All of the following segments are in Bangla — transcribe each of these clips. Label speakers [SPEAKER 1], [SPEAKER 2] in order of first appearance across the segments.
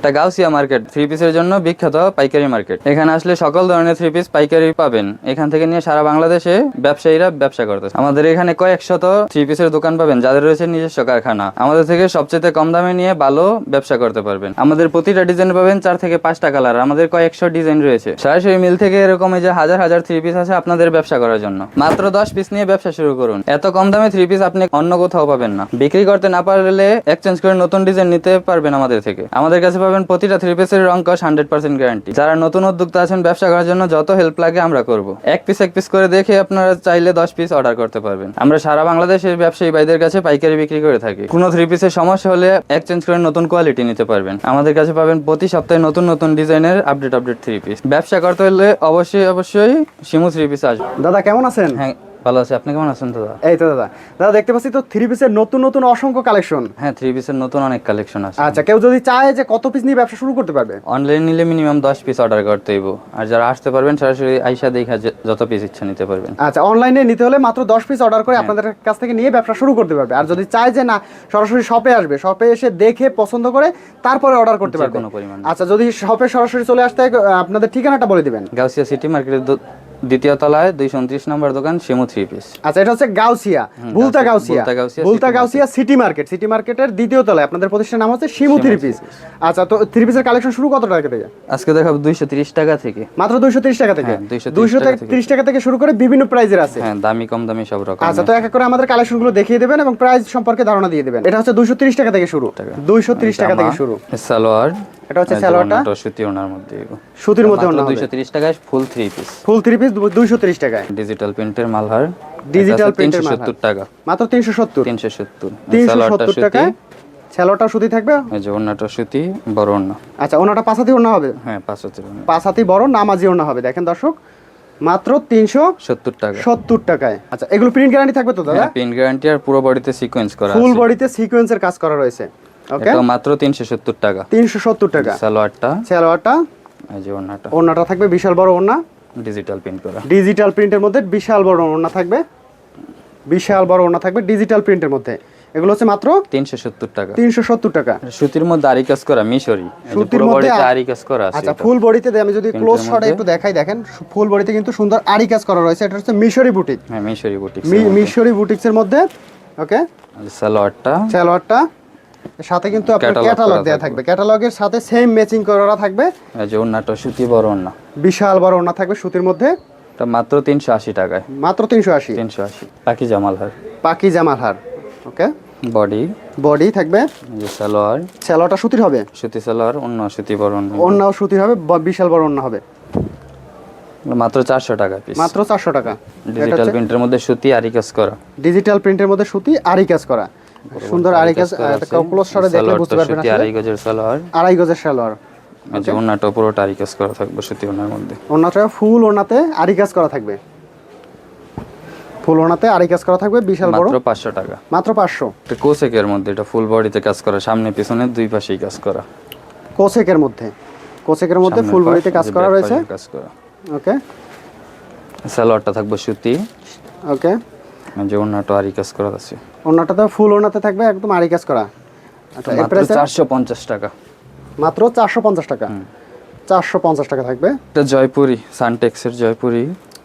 [SPEAKER 1] এটা গাউসিয়া মার্কেট থ্রি পিসের জন্য বিখ্যাত পাইকারি মার্কেট। এখানে আসলে সকল ধরনের থ্রি পিস পাইকারি পাবেন। এখান থেকে নিয়ে সারা বাংলাদেশে ব্যবসায়ীরা ব্যবসা করতেছে। আমাদের এখানে কয়েক শত থ্রি পিসের দোকান পাবেন, যাদের রয়েছে নিজস্ব কারখানা। আমাদের থেকে সবচেয়ে কম দামে নিয়ে ভালো ব্যবসা করতে পারবেন। আমাদের প্রতিটা ডিজাইন পাবেন চার থেকে পাঁচটা কালার আমাদের কয়েকশো ডিজাইন রয়েছে। সরাসরি মিল থেকে এরকম যে হাজার হাজার থ্রি পিস আছে আপনাদের ব্যবসা করার জন্য। মাত্র দশ পিস নিয়ে ব্যবসা শুরু করুন। এত কম দামে থ্রি পিস আপনি অন্য কোথাও পাবেন না। বিক্রি করতে না পারলে এক্সচেঞ্জ করে নতুন ডিজাইন নিতে পারবেন আমাদের থেকে। আমাদের কাছে পাবেন প্রতিটা থ্রি পিসের রং কস হান্ড্রেড পার্সেন্ট গ্যারান্টি যারা নতুন উদ্যোক্তা আছেন ব্যবসা করার জন্য যত হেল্প লাগে আমরা করব। এক পিস এক পিস করে দেখে আপনারা চাইলে দশ পিস অর্ডার করতে পারবেন। আমরা সারা বাংলাদেশের ব্যবসায়ী ভাইদের কাছে পাইকারি বিক্রি করে থাকি। কোনো থ্রি পিসের সমস্যা হলে এক্সচেঞ্জ করে নতুন কোয়ালিটি নিতে পারবেন। আমাদের কাছে পাবেন প্রতি সপ্তাহে নতুন নতুন ডিজাইনের আপডেট আপডেট থ্রি পিস ব্যবসা করতে হলে অবশ্যই অবশ্যই শিমু থ্রি পিস আসবে।
[SPEAKER 2] দাদা কেমন আছেন?
[SPEAKER 1] হ্যাঁ ভালো আছে। আপনি কেমন আছেন দাদা?
[SPEAKER 2] এই তো দাদা। দাদা দেখতে পাচ্ছি তো থ্রি পিসের নতুন নতুন অসংখ্য কালেকশন
[SPEAKER 1] হ্যাঁ থ্রি পিসের নতুন অনেক কালেকশন আছে।
[SPEAKER 2] আচ্ছা কেউ যদি চায় যে কত পিস নিয়ে ব্যবসা শুরু করতে পারবে?
[SPEAKER 1] অনলাইন নিলে মিনিমাম দশ পিস অর্ডার করতে হইব। আর যারা আসতে পারবেন সরাসরি আইসা দেখা যত পিস ইচ্ছা নিতে পারবেন।
[SPEAKER 2] আচ্ছা অনলাইনে নিতে হলে মাত্র দশ পিস অর্ডার করে আপনাদের কাছ থেকে নিয়ে ব্যবসা শুরু করতে পারবে। আর যদি চায় যে না সরাসরি শপে আসবে শপে এসে দেখে পছন্দ করে তারপরে অর্ডার করতে পারবে।
[SPEAKER 1] কোনো পরিমাণ।
[SPEAKER 2] আচ্ছা যদি শপে সরাসরি চলে আসতে হয়, আপনাদের ঠিকানাটা বলে দিবেন।
[SPEAKER 1] গাউসিয়া সিটি মার্কেটের দ্বিতীয় তলায় দুইশো উনত্রিশ নম্বর দোকান শিমু থ্রি পিস
[SPEAKER 2] আচ্ছা এটা হচ্ছে গাউসিয়া বুলতা গাউসিয়া
[SPEAKER 1] বুলতা গাউসিয়া, সিটি
[SPEAKER 2] মার্কেট সিটি মার্কেটের দ্বিতীয় তলায়। আপনাদের প্রতিষ্ঠানের নাম হচ্ছে শিমু থ্রি পিস আচ্ছা তো থ্রি পিসের কালেকশন শুরু কত টাকা থেকে?
[SPEAKER 1] আজকে দেখাবো দুইশো তিরিশ টাকা থেকে।
[SPEAKER 2] মাত্র দুইশো তিরিশ টাকা থেকে?
[SPEAKER 1] হ্যাঁ, 230
[SPEAKER 2] দুইশো
[SPEAKER 1] টাকা থেকে।
[SPEAKER 2] তিরিশ টাকা থেকে শুরু করে বিভিন্ন প্রাইজের আছে।
[SPEAKER 1] হ্যাঁ দামি কম দামি সব রকম।
[SPEAKER 2] আচ্ছা তো এক এক করে আমাদের কালেকশনগুলো দেখিয়ে দেবেন এবং প্রাইস সম্পর্কে ধারণা দিয়ে দেবেন। এটা হচ্ছে দুইশো তিরিশ টাকা থেকে শুরু। দুইশো তিরিশ টাকা থেকে শুরু।
[SPEAKER 1] সালোয়ার।
[SPEAKER 2] এটা হচ্ছে সালোয়ারটা?
[SPEAKER 1] সুতি ওনার মধ্যে
[SPEAKER 2] সুতির মধ্যে।
[SPEAKER 1] দুইশো তিরিশ টাকায় full three piece
[SPEAKER 2] full three piece দুইশো তিরিশ টাকায়।
[SPEAKER 1] ডিজিটাল প্রিন্টের মালহার। তিনশো
[SPEAKER 2] মালহার।
[SPEAKER 1] টাকা।
[SPEAKER 2] মাত্র তিনশো সত্তর?
[SPEAKER 1] তিনশো সত্তর।
[SPEAKER 2] তিনশো
[SPEAKER 1] সালোয়ারটা
[SPEAKER 2] সত্তর
[SPEAKER 1] সুতি।
[SPEAKER 2] থাকবে?
[SPEAKER 1] এই যে ওনাটা সুতি বড় ওনা
[SPEAKER 2] আচ্ছা ওনাটা পাঁচ হাতি হবে?
[SPEAKER 1] হ্যাঁ পাঁচ হাজার ওড়না।
[SPEAKER 2] পাঁচ হাতি বড় নামাজি ওড়না হবে। দেখেন দর্শক মাত্র তিনশো
[SPEAKER 1] সত্তর টাকা।
[SPEAKER 2] সত্তর টাকায়। আচ্ছা এগুলো প্রিন্ট গ্যারান্টি থাকবে তো দাদা?
[SPEAKER 1] প্রিন্ট গ্যারান্টি আর পুরো বডিতে সিকোয়েন্স করা
[SPEAKER 2] ফুল বডিতে সিকোয়েন্সের কাজ করা রয়েছে। ওকে
[SPEAKER 1] এটা মাত্র তিনশো সত্তর টাকা।
[SPEAKER 2] তিনশো সত্তর টাকা।
[SPEAKER 1] সালোয়ারটা।
[SPEAKER 2] সালোয়ারটা?
[SPEAKER 1] এই যে ওনাটা
[SPEAKER 2] ওড়নাটা থাকবে বিশাল বড় ওড়না?
[SPEAKER 1] ডিজিটাল প্রিন্ট করা।
[SPEAKER 2] ডিজিটাল প্রিন্টের মধ্যে বিশাল বড় ওড়না থাকবে। বিশাল বড় ওড়না থাকবে ডিজিটাল প্রিন্টের মধ্যে। এগুলো হচ্ছে মাত্র
[SPEAKER 1] তিনশো সত্তর টাকা।
[SPEAKER 2] তিনশো সত্তর টাকা।
[SPEAKER 1] সুতির মধ্যে আরি কাজ করা মিশরি।
[SPEAKER 2] সুতির মধ্যে
[SPEAKER 1] আরি কাজ করা আছে
[SPEAKER 2] আচ্ছা ফুল বডিতে আমি যদি ক্লোজ শটে একটু দেখাই দেখেন ফুল বডিতে কিন্তু সুন্দর আরি কাজ করা রয়েছে। এটা হচ্ছে মিশরি বুটিক।
[SPEAKER 1] হ্যাঁ মিশরি বুটিক
[SPEAKER 2] মিশরি বুটিক্সের মধ্যে ওকে
[SPEAKER 1] সালোয়ারটা।
[SPEAKER 2] সালোয়ারটা। সাথে কিন্তু আপনার ক্যাটালগ দেওয়া
[SPEAKER 1] থাকবে।
[SPEAKER 2] ক্যাটালগের সাথে সেম ম্যাচিং করা থাকবে।
[SPEAKER 1] এই যে ওনাটা সুতি বড় ওনা
[SPEAKER 2] বিশাল বড় ওড়না থাকবে সুতির মধ্যে।
[SPEAKER 1] এটা মাত্র তিনশো আশি টাকায়।
[SPEAKER 2] মাত্র তিনশো আশি।
[SPEAKER 1] তিনশো আশি। পাখি জামাল হার।
[SPEAKER 2] পাকি জামালহার ওকে
[SPEAKER 1] বডি
[SPEAKER 2] বডি থাকবে।
[SPEAKER 1] যে সালোয়ার।
[SPEAKER 2] সালোয়ারটা সুতির হবে?
[SPEAKER 1] সুতি সালোয়ার অন্য সুতি বড় ওড়না।
[SPEAKER 2] অন্যও সুতির হবে বিশাল বড় অন্য হবে।
[SPEAKER 1] মাত্র চারশো টাকা পিস
[SPEAKER 2] মাত্র চারশো টাকা।
[SPEAKER 1] ডিজিটাল প্রিন্টের মধ্যে সুতি আরি কাজ করা
[SPEAKER 2] ডিজিটাল প্রিন্টের মধ্যে সুতি আরি কাজ করা। সুন্দর ক্লোজ শটে দেখলে বুঝতে পারবেন।
[SPEAKER 1] আড়াই গজের সালোয়ার।
[SPEAKER 2] আড়াই গজের সালোয়ার।
[SPEAKER 1] যে ওনাটা পুরোটা আরি কাজ করা থাকবে সুতি ওনার মধ্যে।
[SPEAKER 2] ওনাটা ফুল ওনাতে কাজ করা থাকবে। ফুল ওনাতে কাজ করা থাকবে বিশাল বড়।
[SPEAKER 1] মাত্র পাঁচশো টাকা।
[SPEAKER 2] মাত্র পাঁচশো।
[SPEAKER 1] এটা কোসেকের মধ্যে এটা ফুল বডিতে কাজ করা সামনে পিছনে দুই পাশেই কাজ করা।
[SPEAKER 2] কোসেকের মধ্যে। কোসেকের মধ্যে ফুল বডিতে কাজ করা রয়েছে।
[SPEAKER 1] কাজ করা।
[SPEAKER 2] ওকে
[SPEAKER 1] সালোয়ারটা থাকবে সুতি।
[SPEAKER 2] ওকে
[SPEAKER 1] যে ওনাটা আরি কাজ করা আছে।
[SPEAKER 2] ওনাটা তো ফুল ওনাতে থাকবে একদম আরি কাজ করা। আচ্ছা এর
[SPEAKER 1] মাত্র
[SPEAKER 2] প্রাইস
[SPEAKER 1] চারশো পঞ্চাশ টাকা।
[SPEAKER 2] মাত্র চারশো পঞ্চাশ টাকা? চারশো পঞ্চাশ টাকা থাকবে।
[SPEAKER 1] এটা জয়পুরি সানটেক্সের জয়পুরি।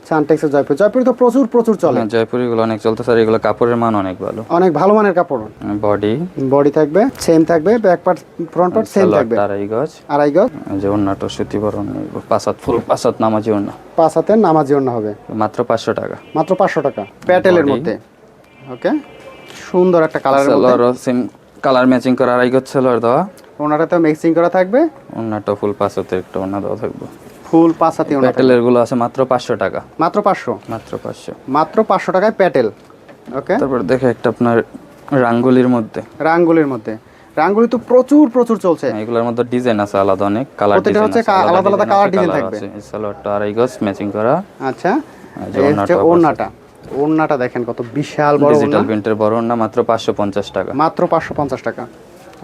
[SPEAKER 2] সানটেক্সের জয়পুর জয়পুর তো প্রচুর প্রচুর চলে।
[SPEAKER 1] হ্যাঁ জয়পুরি গুলো অনেক চলতেছে আর এগুলো কাপড়ের মান অনেক ভালো।
[SPEAKER 2] অনেক ভালো মানের কাপড়।
[SPEAKER 1] বডি
[SPEAKER 2] বডি থাকবে সেম থাকবে back part front part same থাকবে।
[SPEAKER 1] আড়াই গজ।
[SPEAKER 2] আড়াই গজ।
[SPEAKER 1] যে ওনাটা সুতি বড় পাঁচাত ফুল পাঁচাত নামাজি ওনা
[SPEAKER 2] পাঁচ হাতে নামাজি ওড়না হবে।
[SPEAKER 1] মাত্র পাঁচশো টাকা।
[SPEAKER 2] মাত্র পাঁচশো টাকা। প্যাটেলের মধ্যে। ওকে সুন্দর একটা কালারের মধ্যে।
[SPEAKER 1] সালোয়ারও সেম কালার ম্যাচিং করা আড়াই গজ সালোয়ার দেওয়া।
[SPEAKER 2] ওনাটাতে মিক্সিং করা থাকবে।
[SPEAKER 1] ওনাটা ফুল পাঁচাতে একটা ওনা দেওয়া থাকবে।
[SPEAKER 2] ফুল পাঁচ হাতি
[SPEAKER 1] প্যাটেলেরগুলো আছে মাত্র পাঁচশো টাকা।
[SPEAKER 2] মাত্র পাঁচশো?
[SPEAKER 1] মাত্র পাঁচশো।
[SPEAKER 2] মাত্র পাঁচশো টাকায় প্যাটেল ওকে
[SPEAKER 1] তারপর দেখে একটা আপনার রাঙ্গুলির মধ্যে।
[SPEAKER 2] রাঙ্গুলির মধ্যে। রাঙ্গুলি তো প্রচুর প্রচুর চলছে।
[SPEAKER 1] এগুলোর মধ্যে ডিজাইন আছে আলাদা অনেক। কালার ডিজাইন
[SPEAKER 2] হচ্ছে আলাদা আলাদা colour design থাকবে।
[SPEAKER 1] সালোয়ারটা আড়াই গজ ম্যাচিং করা।
[SPEAKER 2] আচ্ছা
[SPEAKER 1] এই
[SPEAKER 2] হচ্ছে
[SPEAKER 1] ওড়নাটা
[SPEAKER 2] ওড়নাটা দেখেন কত বিশাল বড়
[SPEAKER 1] ডিজিটাল প্রিন্টের বড় ওড়না মাত্র পাঁচশো পঞ্চাশ টাকা।
[SPEAKER 2] মাত্র পাঁচশো পঞ্চাশ টাকা।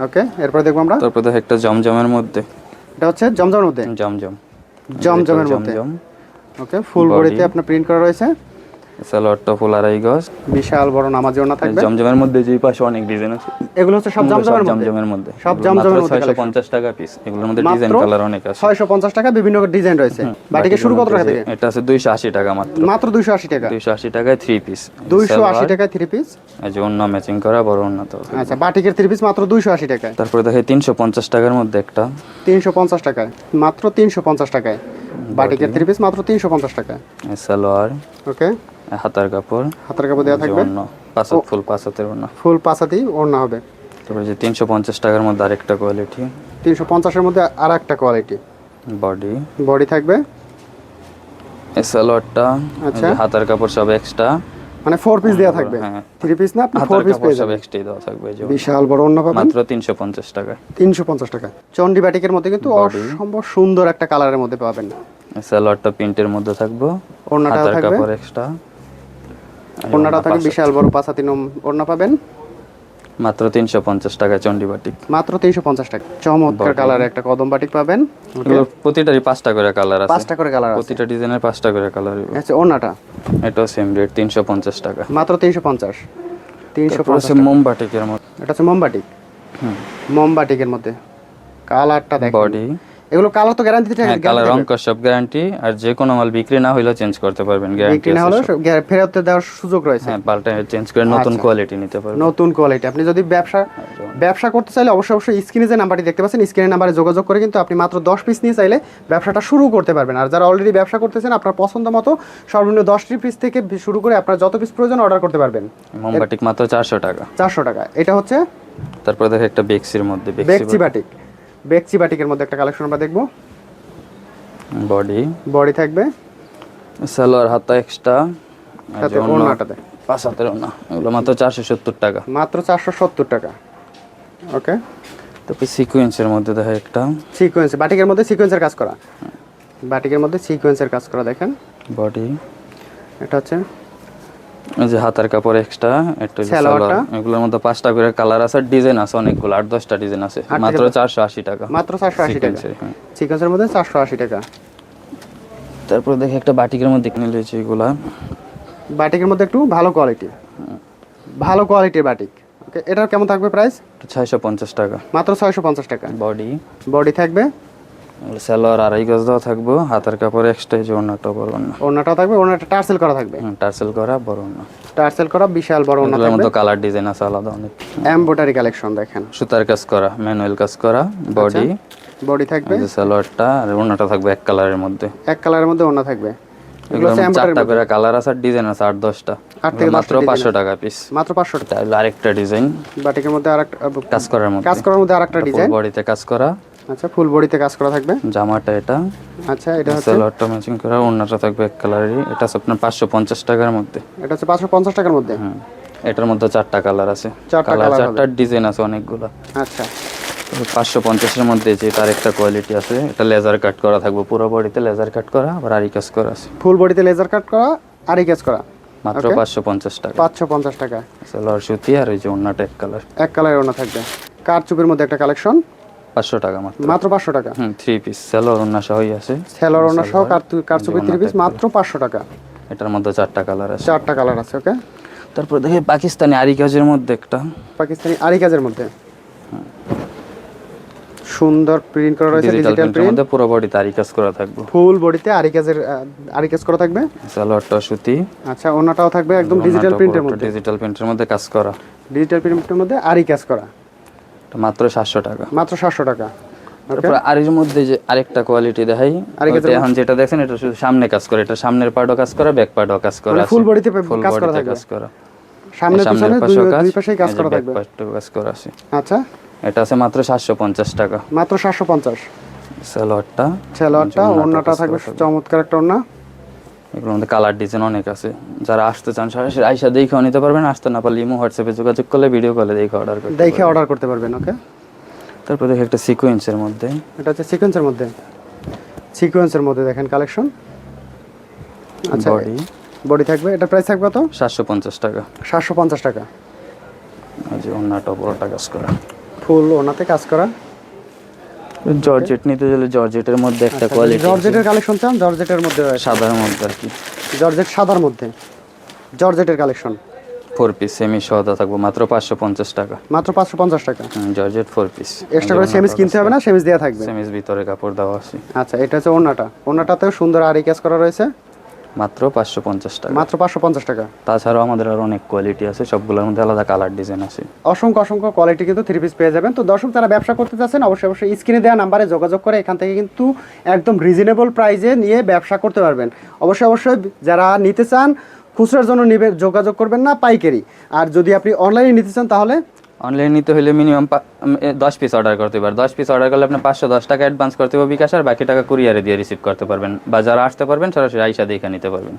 [SPEAKER 2] ওকে এরপরে দেখব আমরা।
[SPEAKER 1] তারপর দেখে একটা জমজমের মধ্যে।
[SPEAKER 2] এটা হচ্ছে জমজমের মধ্যে।
[SPEAKER 1] জমজম।
[SPEAKER 2] জমজমের মধ্যে। ওকে ফুল। বডিতে আপনার প্রিন্ট করা রয়েছে।
[SPEAKER 1] সালোয়ারটা ফুল আড়াই গজ
[SPEAKER 2] বিশাল বড় নামাজি ওড়না থাকবে।
[SPEAKER 1] জমজমের মধ্যে যে পাশে অনেক ডিজাইন আছে।
[SPEAKER 2] এগুলো হচ্ছে সব জামজামের মধ্যে?
[SPEAKER 1] জমজমের মধ্যে।
[SPEAKER 2] সব জামজামের মধ্যে
[SPEAKER 1] ছয়শো পঞ্চাশ টাকা পিস এগুলোর মধ্যে ডিজাইন কালার অনেক আছে।
[SPEAKER 2] ছয়শো পঞ্চাশ টাকা বিভিন্ন ডিজাইন রয়েছে। বাটিকে শুরু কত টাকা থেকে?
[SPEAKER 1] এটা আছে দুইশো আশি টাকা মাত্র।
[SPEAKER 2] মাত্র দুইশো আশি টাকা?
[SPEAKER 1] দুইশো আশি টাকায় থ্রি পিস
[SPEAKER 2] দুইশো আশি টাকায় থ্রি পিস
[SPEAKER 1] এই যে অন্য ম্যাচিং করা বড় অন্য তো
[SPEAKER 2] আচ্ছা বাটিকের থ্রি পিস মাত্র টাকায়।
[SPEAKER 1] তারপরে দেখে তিনশো পঞ্চাশ টাকার মধ্যে একটা।
[SPEAKER 2] তিনশো পঞ্চাশ টাকায়। মাত্র তিনশো পঞ্চাশ টাকায়। বাটিকের থ্রি পিস মাত্র তিনশো পঞ্চাশ টাকায়।
[SPEAKER 1] সালোয়ার।
[SPEAKER 2] ওকে
[SPEAKER 1] হাতার কাপড়
[SPEAKER 2] হাতের কাপড় দেওয়া থাকবে?
[SPEAKER 1] পাঁচাত ফুল পাঁচাতের অন্য।
[SPEAKER 2] ফুল পাঁচাতি ওড়না হবে।
[SPEAKER 1] তারপরে যে তিনশো পঞ্চাশ টাকার মধ্যে আরেকটা কোয়ালিটি
[SPEAKER 2] তিনশো পঞ্চাশের মধ্যে আর একটা কোয়ালিটি
[SPEAKER 1] বডি
[SPEAKER 2] বডি থাকবে
[SPEAKER 1] সালোয়ারটা
[SPEAKER 2] আচ্ছা।
[SPEAKER 1] হাতার কাপড় সব এক্সট্রা
[SPEAKER 2] মানে ফোর পিস দেওয়া থাকবে?
[SPEAKER 1] হ্যাঁ।
[SPEAKER 2] থ্রি পিস না? আপনি ফোর পিস পেয়ে
[SPEAKER 1] সব
[SPEAKER 2] যাবেন।
[SPEAKER 1] এক্সট্রাই দেওয়া থাকবে যে
[SPEAKER 2] বিশাল বড় অন্য পাবেন?
[SPEAKER 1] মাত্র তিনশো পঞ্চাশ টাকায়।
[SPEAKER 2] তিনশো পঞ্চাশ টাকা। চন্ডি বাটিকের মধ্যে কিন্তু অসম্ভব সুন্দর একটা কালারের মধ্যে পাবেন।
[SPEAKER 1] সালোয়ারটা প্রিন্টের মধ্যে থাকব।
[SPEAKER 2] ওড়নাটাও
[SPEAKER 1] হাতার
[SPEAKER 2] থাকবে?
[SPEAKER 1] কাপড় এক্সট্রা
[SPEAKER 2] ওড়নাটা থাকবে বিশাল বড় পাঁচাতি নম ওড়না পাবেন।
[SPEAKER 1] মাত্র তিনশো পঞ্চাশ টাকায় চন্ডিবাটিক
[SPEAKER 2] মাত্র তিনশো পঞ্চাশ টাকা। চমৎকার কালার একটা কদম বাটিক পাবেন।
[SPEAKER 1] প্রতিটারই পাঁচটা করে কালার আছে।
[SPEAKER 2] পাঁচটা করে কালার আছে।
[SPEAKER 1] প্রতিটা ডিজাইনের পাঁচটা করে কালার
[SPEAKER 2] আচ্ছা ওড়নাটা?
[SPEAKER 1] এটা সেম রেট তিনশো পঞ্চাশ টাকা।
[SPEAKER 2] মাত্র তিনশো পঞ্চাশ। তিনশো
[SPEAKER 1] আছে মোমবাটিকের মধ্যে।
[SPEAKER 2] এটা হচ্ছে মোমবাটিক। মোমবাটিকের মধ্যে। কালারটা দেখো
[SPEAKER 1] বডি
[SPEAKER 2] এগুলো কালার তো গ্যারান্টি থাকে
[SPEAKER 1] হ্যাঁ কালার সব গ্যারান্টি আর যে কোনো মাল বিক্রি না হইলেও চেঞ্জ করতে পারবেন গ্যারান্টি
[SPEAKER 2] বিক্রি না হলে ফেরত দেওয়ার সুযোগ রয়েছে।
[SPEAKER 1] হ্যাঁ পাল্টা চেঞ্জ করে নতুন
[SPEAKER 2] আচ্ছা।
[SPEAKER 1] কোয়ালিটি নিতে পারবেন।
[SPEAKER 2] নতুন কোয়ালিটি আপনি যদি ব্যবসা ব্যবসা করতে চাইলে অবশ্যই অবশ্যই স্ক্রিনে যে নাম্বারটি দেখতে পাচ্ছেন স্ক্রিনের নাম্বারে যোগাযোগ করে কিন্তু আপনি মাত্র দশ পিস নিয়ে চাইলে ব্যবসাটা শুরু করতে পারবেন। আর যারা অলরেডি ব্যবসা করতেছেন আপনার পছন্দ মতো সর্বনিম্ন দশটি পিস থেকে শুরু করে আপনার যত পিস প্রয়োজন অর্ডার করতে পারবেন।
[SPEAKER 1] মোমবাটিক মাত্র চারশো টাকা।
[SPEAKER 2] চারশো টাকা। এটা হচ্ছে
[SPEAKER 1] তারপর দেখে একটা বেক্সির মধ্যে বেক্সি
[SPEAKER 2] বাটিক। বেকচি বাটিকের মধ্যে একটা কালেকশন আমরা দেখব।
[SPEAKER 1] বডি।
[SPEAKER 2] বডি থাকবে।
[SPEAKER 1] সালোয়ার হাতা এক্সট্রা
[SPEAKER 2] সাথে ওড়নাটাতে।
[SPEAKER 1] পাঁচ হাতের ওড়না এগুলো মাত্র চারশো সত্তর টাকা।
[SPEAKER 2] মাত্র চারশো সত্তর টাকা। ওকে
[SPEAKER 1] তারপর সিকুয়েন্সের মধ্যে দেখে একটা?
[SPEAKER 2] সিকোয়েন্স বাটিকের মধ্যে সিকোয়েন্সের কাজ করা। বাটিকের মধ্যে সিকোয়েন্সের কাজ করা দেখেন।
[SPEAKER 1] বডি।
[SPEAKER 2] এটা হচ্ছে
[SPEAKER 1] যে হাতার কাপড় এক্সট্রা একটা
[SPEAKER 2] সালোয়ারটা?
[SPEAKER 1] এগুলোর মধ্যে পাঁচটা করে কালার আছে ডিজাইন আছে অনেকগুলো আট দশটা ডিজাইন আছে। মাত্র
[SPEAKER 2] থেকে-
[SPEAKER 1] চারশো আশি টাকা।
[SPEAKER 2] মাত্র চারশো আশি টাকা।
[SPEAKER 1] Sequence-এর, হ্যাঁ।
[SPEAKER 2] সিকোয়েন্সের মধ্যে চারশো আশি টাকা।
[SPEAKER 1] তারপর দেখে একটা বাটিকের মধ্যে কিনে নিয়েছি এগুলা।
[SPEAKER 2] বাটিকের মধ্যে একটু ভালো কোয়ালিটি ভালো কোয়ালিটির বাটিক। ওকে এটার কেমন থাকবে প্রাইস
[SPEAKER 1] ছয়শো পঞ্চাশ টাকা।
[SPEAKER 2] মাত্র ছয়শো পঞ্চাশ টাকা।
[SPEAKER 1] বডি
[SPEAKER 2] বডি থাকবে
[SPEAKER 1] সালোয়ার আড়াই গজ দেওয়া থাকব হাতার কাপড় এক্সট্রা যে অন্যটা বড় অন্য
[SPEAKER 2] ওড়নাটাও থাকবে ওড়নাটা টার্সেল করা থাকবে?
[SPEAKER 1] টার্সেল করা বড় অন্য
[SPEAKER 2] টার্সেল করা বিশাল বড় ওড়না থাকবে
[SPEAKER 1] মধ্যে কালার ডিজাইন আছে আলাদা অনেক।
[SPEAKER 2] এমব্রয়ডারি কালেকশন দেখেন।
[SPEAKER 1] সুতার কাজ করা ম্যানুয়াল কাজ করা বডি
[SPEAKER 2] বডি থাকবে।
[SPEAKER 1] সালোয়ারটা আর অন্যটা থাকবে এক কালারের মধ্যে।
[SPEAKER 2] এক কালারের মধ্যে ওড়না থাকবে। এগুলো
[SPEAKER 1] চারটা করে কালার আছে আর ডিজাইন আছে আট দশটা। মাত্র পাঁচশো টাকা পিস
[SPEAKER 2] মাত্র পাঁচশো টাকা।
[SPEAKER 1] আরেকটা ডিজাইন
[SPEAKER 2] বাটিকের মধ্যে আরেকটা
[SPEAKER 1] কাজ করার মধ্যে।
[SPEAKER 2] কাজ করার মধ্যে আরেকটা ডিজাইন
[SPEAKER 1] বডিতে কাজ করা।
[SPEAKER 2] আচ্ছা ফুল বডিতে কাজ করা থাকবে?
[SPEAKER 1] জামাটা এটা।
[SPEAKER 2] আচ্ছা এটা হচ্ছে?
[SPEAKER 1] সালোয়ারটা ম্যাচিং করা অন্যটা থাকবে এক কালারেরই এটা হচ্ছে আপনার পাঁচশো পঞ্চাশ টাকার মধ্যে।
[SPEAKER 2] এটা হচ্ছে পাঁচশো পঞ্চাশ টাকার মধ্যে?
[SPEAKER 1] হুম এটার মধ্যে চারটা কালার আছে।
[SPEAKER 2] চারটা
[SPEAKER 1] কালার চারটা ডিজাইন আছে অনেকগুলো।
[SPEAKER 2] আচ্ছা।
[SPEAKER 1] পাঁচশো পঞ্চাশের মধ্যে যে তার একটা কোয়ালিটি আছে এটা লেজার কাট করা থাকবে। পুরো বডিতে লেজার কাট করা আবার আরি কাজ করা আছে।
[SPEAKER 2] ফুল বডিতে লেজার কাট করা আর কাজ করা।
[SPEAKER 1] মাত্র পাঁচশো পঞ্চাশ টাকা।
[SPEAKER 2] পাঁচশো পঞ্চাশ টাকা।
[SPEAKER 1] সালোয়ার সুতি আর ওই যে অন্যটা এক কালার
[SPEAKER 2] এক কালারের ওনা থাকবে। কার চুপের মধ্যে একটা কালেকশন
[SPEAKER 1] পাঁচশো টাকা মাত্র।
[SPEAKER 2] মাত্র পাঁচশো টাকা?
[SPEAKER 1] হুম থ্রি পিস সহই আছে।
[SPEAKER 2] সেলর ওনা সহ থ্রি পিস মাত্র পাঁচশো টাকা।
[SPEAKER 1] এটার মধ্যে চারটা কালার আছে।
[SPEAKER 2] চারটা কালার আছে ওকে
[SPEAKER 1] তারপর দেখি পাকিস্তানি আরি কাজের মধ্যে একটা।
[SPEAKER 2] পাকিস্তানি আরি কাজের মধ্যে? সুন্দর প্রিন্ট করা রয়েছে
[SPEAKER 1] ডিজিটাল
[SPEAKER 2] প্রিন্ট
[SPEAKER 1] মধ্যে পুরো বডিতে আরি কাজ করা থাকবে।
[SPEAKER 2] ফুল বডিতে আরি কাজের আরি কাজ করা থাকবে?
[SPEAKER 1] সালোয়ারটা সুতি।
[SPEAKER 2] আচ্ছা ওনাটাও থাকবে একদম ডিজিটাল প্রিন্টের মধ্যে।
[SPEAKER 1] ডিজিটাল প্রিন্টের মধ্যে কাজ করা।
[SPEAKER 2] ডিজিটাল প্রিন্টের মধ্যে আরি কাজ করা।
[SPEAKER 1] মাত্র সাতশো টাকা।
[SPEAKER 2] মাত্র সাতশো টাকা।
[SPEAKER 1] তারপর মধ্যে যে আরেকটা কোয়ালিটি দেখাই এখন যেটা দেখছেন এটা শুধু সামনে কাজ করে এটা সামনের পার্টও কাজ করা ব্যাক পার্টও কাজ করা ফুল
[SPEAKER 2] কাজ করা
[SPEAKER 1] বডিতে
[SPEAKER 2] থাকবে।
[SPEAKER 1] কাজ করা।
[SPEAKER 2] সামনে পিছনে দুই পাশেই কাজ করা থাকবে।
[SPEAKER 1] কাজ করা আছে।
[SPEAKER 2] আচ্ছা।
[SPEAKER 1] এটা আছে মাত্র সাতশো পঞ্চাশ টাকা।
[SPEAKER 2] মাত্র সাতশো পঞ্চাশ।
[SPEAKER 1] সালোয়ারটা
[SPEAKER 2] ছেলোয়ারটা
[SPEAKER 1] ওড়নাটা
[SPEAKER 2] ওড়নাটা থাকবে। চমৎকার একটা ওড়না।
[SPEAKER 1] এগুলোর মধ্যে কালার ডিজাইন অনেক আছে। যারা আসতে চান সরাসরি আইসা দেখেও নিতে পারবেন। আসতে না পারলে ইমো হোয়াটসঅ্যাপে যোগাযোগ করলে ভিডিও কলে দেখে অর্ডার করতে
[SPEAKER 2] দেখে অর্ডার করতে পারবেন ওকে
[SPEAKER 1] তারপর দেখে একটা সিকোয়েন্সের মধ্যে।
[SPEAKER 2] এটা হচ্ছে সিকোয়েন্সের মধ্যে। সিকোয়েন্সের মধ্যে দেখেন কালেকশন আচ্ছা
[SPEAKER 1] বডি
[SPEAKER 2] বডি থাকবে। এটা প্রাইস থাকবে তো
[SPEAKER 1] সাতশো পঞ্চাশ টাকা।
[SPEAKER 2] সাতশো পঞ্চাশ টাকা।
[SPEAKER 1] এই যে অন্যটা পুরোটা কাজ করা।
[SPEAKER 2] ফুল ওনাতে কাজ করা।
[SPEAKER 1] জর্জেট নিতে গেলে জর্জেটের মধ্যে একটা কোয়ালিটি
[SPEAKER 2] জর্জেটের কালেকশন চান? জর্জেটের মধ্যে
[SPEAKER 1] সাদার মধ্যে আর কি।
[SPEAKER 2] জর্জেট সাদার মধ্যে। জর্জেটের কালেকশন
[SPEAKER 1] ফোর পিস সেমি সাদা থাকব মাত্র পাঁচশো পঞ্চাশ টাকা।
[SPEAKER 2] মাত্র পাঁচশো পঞ্চাশ টাকা?
[SPEAKER 1] জর্জেট ফোর পিস
[SPEAKER 2] এক্সট্রা করে সেমিস কিনতে হবে না? সেমিস দেওয়া থাকবে?
[SPEAKER 1] সেমিস ভিতরে কাপড় দেওয়া আছে।
[SPEAKER 2] আচ্ছা এটা হচ্ছে ওন্নাটা ওন্নাটাতেও সুন্দর আরি কাজ করা রয়েছে।
[SPEAKER 1] মাত্র পাঁচশো পঞ্চাশ টাকা।
[SPEAKER 2] মাত্র পাঁচশো পঞ্চাশ টাকা।
[SPEAKER 1] তাছাড়াও আমাদের আরও অনেক কোয়ালিটি আছে সবগুলোর মধ্যে আলাদা কালার ডিজাইন আছে।
[SPEAKER 2] অসংখ্য অসংখ্য কোয়ালিটি কিন্তু থ্রি পিস পেয়ে যাবেন। তো দর্শক যারা ব্যবসা করতে চাচ্ছেন অবশ্যই অবশ্যই স্ক্রিনে দেওয়া নাম্বারে যোগাযোগ করে এখান থেকে কিন্তু একদম রিজনেবল প্রাইসে নিয়ে ব্যবসা করতে পারবেন। অবশ্যই অবশ্যই যারা নিতে চান খুচরার জন্য নিবে যোগাযোগ করবেন না পাইকারি। আর যদি আপনি অনলাইনে নিতে চান তাহলে
[SPEAKER 1] অনলাইন নিতে হলে মিনিমাম দশ পিস অর্ডার করতে পারবেন দশ পিস অর্ডার করলে আপনি পাঁচশো দশ টাকা অ্যাডভান্স করতে হবে বিকাশ, আর বাকি টাকা কুরিয়ারে দিয়ে রিসিভ করতে পারবেন। বা যারা আসতে পারবেন, সরাসরি আইসা দেখে নিতে পারবেন।